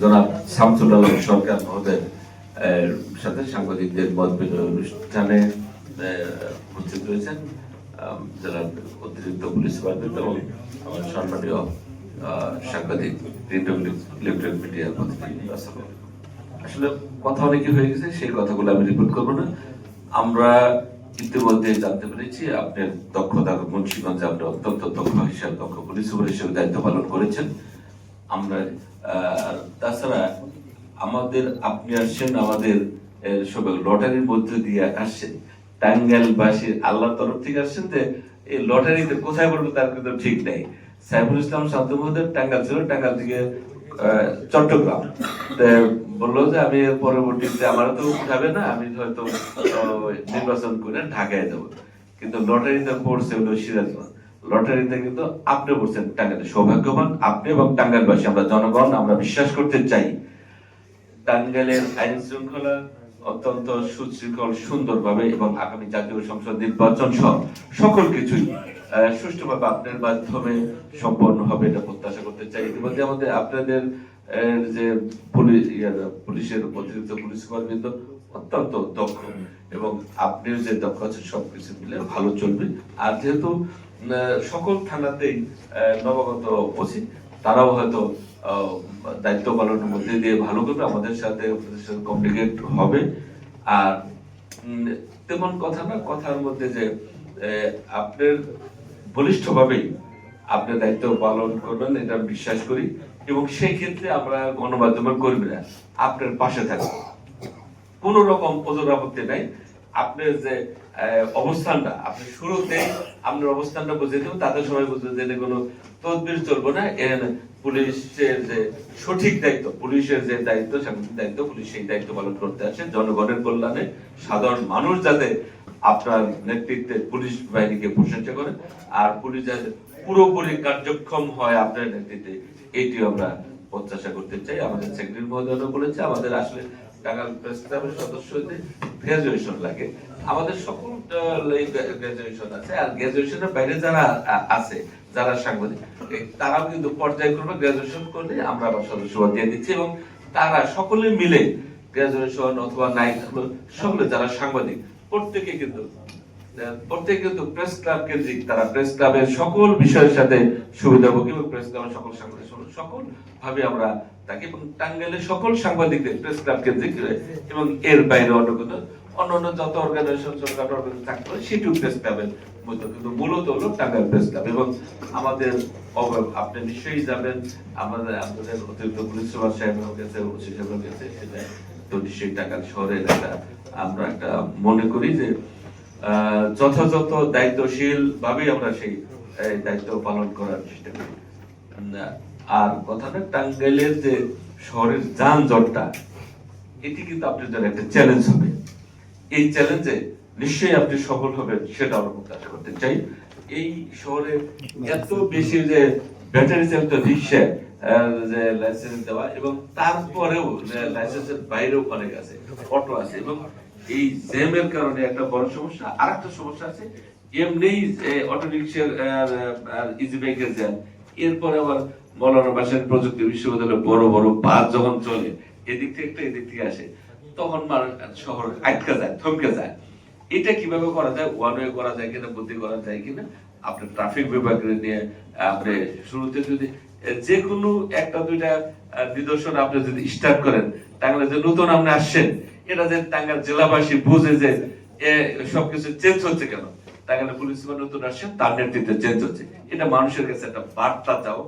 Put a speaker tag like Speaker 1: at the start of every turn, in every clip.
Speaker 1: জনাব শামসুল আলম সরকার মহোদয়ের সাথে সাংবাদিকদের মত বিনিময় অনুষ্ঠানে উপস্থিত রয়েছেন জনাব অতিরিক্ত পুলিশ সুপারভাইজার এবং আমার সম্মানীয় সাংবাদিক ইলেকট্রনিক মিডিয়ার প্রতিনিধি আসলে কথা অনেকে হয়ে গেছে, সেই কথাগুলো আমি রিপোর্ট করব না। আমরা ইতিমধ্যে জানতে পেরেছি, আপনার দক্ষতা মুন্সিগঞ্জে আপনি অত্যন্ত দক্ষ হিসাবে, দক্ষ পুলিশ সুপার হিসেবে দায়িত্ব পালন করেছেন। আমরা তাছাড়া আমাদের আপনি আসছেন আমাদের সবাই লটারির মধ্যে দিয়ে আসছেন টাঙ্গাইলবাসীর আল্লাহর তরফ থেকে আসছেন যে, এই লটারিতে কোথায় পড়বে তার কিন্তু ঠিক নেই। সাইফুল ইসলাম শান্ত মহোদয়, টাঙ্গাইল ছিল, টাঙ্গাইল থেকে চট্টগ্রাম। বলল যে, আমি পরবর্তীতে আমার তো উঠাবে না, আমি হয়তো নির্বাচন করে ঢাকায় দেবো। কিন্তু লটারিতে পড়ছে হলো সিরাজগঞ্জ। লটারিতে কিন্তু আপনি পড়ছেন টাঙ্গাইলে। সৌভাগ্যবান আপনি এবং টাঙ্গাইলবাসী। আমরা জনগণ, আমরা বিশ্বাস করতে চাই। টাঙ্গাইলের আইন শৃঙ্খলা অত্যন্ত সুশৃঙ্খল, সুন্দরভাবে এবং আগামী জাতীয় সংসদ নির্বাচন সহ সকল কিছুই সুষ্ঠুভাবে আপনার মাধ্যমে সম্পন্ন হবে এটা প্রত্যাশা করতে চাই। ইতিমধ্যে আমাদের আপনাদের যে পুলিশ পুলিশের অতিরিক্ত পুলিশ সুপারবৃন্দ অত্যন্ত দক্ষ। এবং আপনিও যে দক্ষ আছেন সবকিছু মিলে ভালো চলবে। আর যেহেতু সকল থানাতেই নবাগত ওসি তারাও হয়তো দায়িত্ব পালনের মধ্যে দিয়ে ভালো করবে। আমাদের সাথে কমিউনিকেট হবে। আর তেমন কথা না কথার মধ্যে যে আপনার বলিষ্ঠভাবেই আপনি দায়িত্ব পালন করবেন এটা বিশ্বাস করি। এবং সেই ক্ষেত্রে আমরা গণমাধ্যমের কর্মীরা আপনার পাশে থাকব। কোন রকম ওজন আপত্তি নাই। আপনার যে অবস্থানটা, আপনি শুরুতে আপনার অবস্থানটা বুঝে দেবেন তাদের সবাই বুঝবে যে কোনো তদবির চলবে না। এর পুলিশের যে সঠিক দায়িত্ব, পুলিশের যে দায়িত্ব, সাংগঠনিক দায়িত্ব, পুলিশ সেই দায়িত্ব পালন করতে আছে জনগণের কল্যাণে সাধারণ মানুষ যাতে আপনার নেতৃত্বে পুলিশ বাহিনীকে প্রশংসা করে, আর পুলিশ যাতে পুরোপুরি কার্যক্ষম হয় আপনার নেতৃত্বে এটি আমরা প্রত্যাশা করতে চাই। আমাদের সেক্রেটারি মহোদয় বলেছে, আমাদের আসলে লাগে। আমাদের সকল আছে। আর বাইরে যারা আছে, যারা সাংবাদিক তারাও কিন্তু পর্যায়ক্রমে করলে আমরা আবার সদস্য দিয়ে দিচ্ছি এবং তারা সকলে মিলে গ্রাজুয়েশন অথবা নাই সকলে যারা সাংবাদিক, প্রত্যেকে কিন্তু প্রত্যেক কিন্তু প্রেস ক্লাব কেন্দ্রিক, তারা প্রেস ক্লাবের সকল বিষয়ের সাথে সুবিধাভোগী এবং প্রেস ক্লাবের সকল সাংবাদিক সকল ভাবে আমরা তাকে এবং টাঙ্গাইলের সকল সাংবাদিকদের প্রেস ক্লাব কেন্দ্রিক এবং এর বাইরে অন্য কোনো, অন্য অন্য যত অর্গানাইজেশন সরকার অর্গানাইজেশন থাকতে সেটিও প্রেস ক্লাবের মধ্যে। কিন্তু মূলত হলো টাঙ্গাইল প্রেস ক্লাব এবং আমাদের আপনি নিশ্চয়ই যাবেন আমাদের আমাদের অতিরিক্ত পুলিশ সুপার সাহেবের কাছে ওসি সাহেবের কাছে সেটা তো নিশ্চয়ই টাঙ্গাইল শহরের একটা, আমরা একটা মনে করি যে যথাযথ দায়িত্বশীল ভাবেই আমরা সেই দায়িত্ব পালন করার চেষ্টা করি। আর কথাটা টাঙ্গাইলের যে শহরের যানজটটা, এটি কিন্তু আপনার জন্য একটা চ্যালেঞ্জ হবে। এই চ্যালেঞ্জে নিশ্চয়ই আপনি সফল হবেন, সেটা আমরা প্রত্যাশা করতে চাই। এই শহরে এত বেশি যে ব্যাটারি চালিত রিক্সা যে লাইসেন্স দেওয়া, এবং তারপরেও লাইসেন্সের বাইরেও অনেক আছে অটো আছে, এবং এই জ্যামের কারণে একটা বড় সমস্যা আর একটা সমস্যা আছে এমনি অটো রিক্সার ইজি বাইকের জ্যাম। এরপরে আবার মৌলানা বাসার প্রযুক্তি বিশ্ববিদ্যালয়ে বড় বড় বাস যখন চলে, এদিক থেকে একটা এদিক থেকে আসে, তখন মানুষ শহর আটকা যায়, থমকে যায়। এটা কীভাবে করা যায়? ওয়ান ওয়ে করা যায় কিনা, বুদ্ধি করা যায় কিনা? আপনি ট্রাফিক বিভাগের নিয়ে, আপনি শুরুতে যদি যে কোনো একটা, দুইটা নিদর্শন আপনি যদি স্টার্ট করেন, তাহলে যে নতুন আপনি আসছেন, এটা যে টাঙ্গাইল জেলাবাসী বুঝে যে সবকিছু চেঞ্জ হচ্ছে কেন? টাঙ্গাইলে পুলিশ নতুন আসছেন তার নেতৃত্বে চেঞ্জ হচ্ছে। এটা মানুষের কাছে একটা বার্তা যাও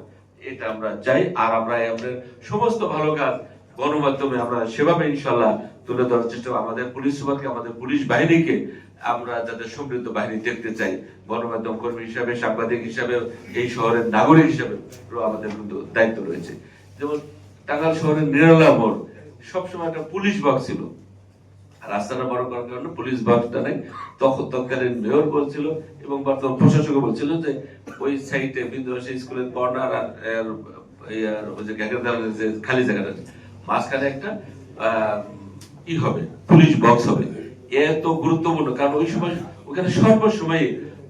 Speaker 1: এটা আমরা চাই, আর আমরা আমাদের সমস্ত ভালো কাজ গণমাধ্যমে আমরা সেভাবে ইনশাল্লাহ তুলে ধরার চেষ্টা আমাদের পুলিশ সুপারকে, আমাদের পুলিশ বাহিনীকে আমরা যাদের সমৃদ্ধ বাহিনী দেখতে চাই। গণমাধ্যম কর্মী হিসাবে, সাংবাদিক হিসাবে, এই শহরের নাগরিক হিসাবে আমাদের কিন্তু দায়িত্ব রয়েছে। যেমন টাঙ্গাল শহরের নিরালা মোড়, সবসময় একটা পুলিশ বাগ ছিল। রাস্তাটা বড় করার কারণে পুলিশ বাসটা নেই। তখন তৎকালীন মেয়র বলছিল এবং বর্তমান প্রশাসক বলছিল যে ওই সাইডে বিন্দুবাসী স্কুলের কর্নার আর যে গ্যাগের যে খালি জায়গাটা মাঝখানে একটা ই হবে, পুলিশ বক্স হবে। এত গুরুত্বপূর্ণ, কারণ ওই সময়, ওখানে সর্বসময়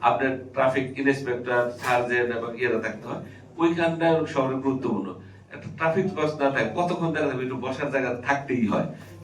Speaker 1: আপনার ট্রাফিক ইন্সপেক্টর সার্জেন্ট এবং ইয়েরা থাকতে হয়। ওইখানটা শহরে গুরুত্বপূর্ণ। একটা ট্রাফিক বাস না থাকে, কতক্ষণ দেখা যাবে? একটু বসার জায়গা থাকতেই হয়।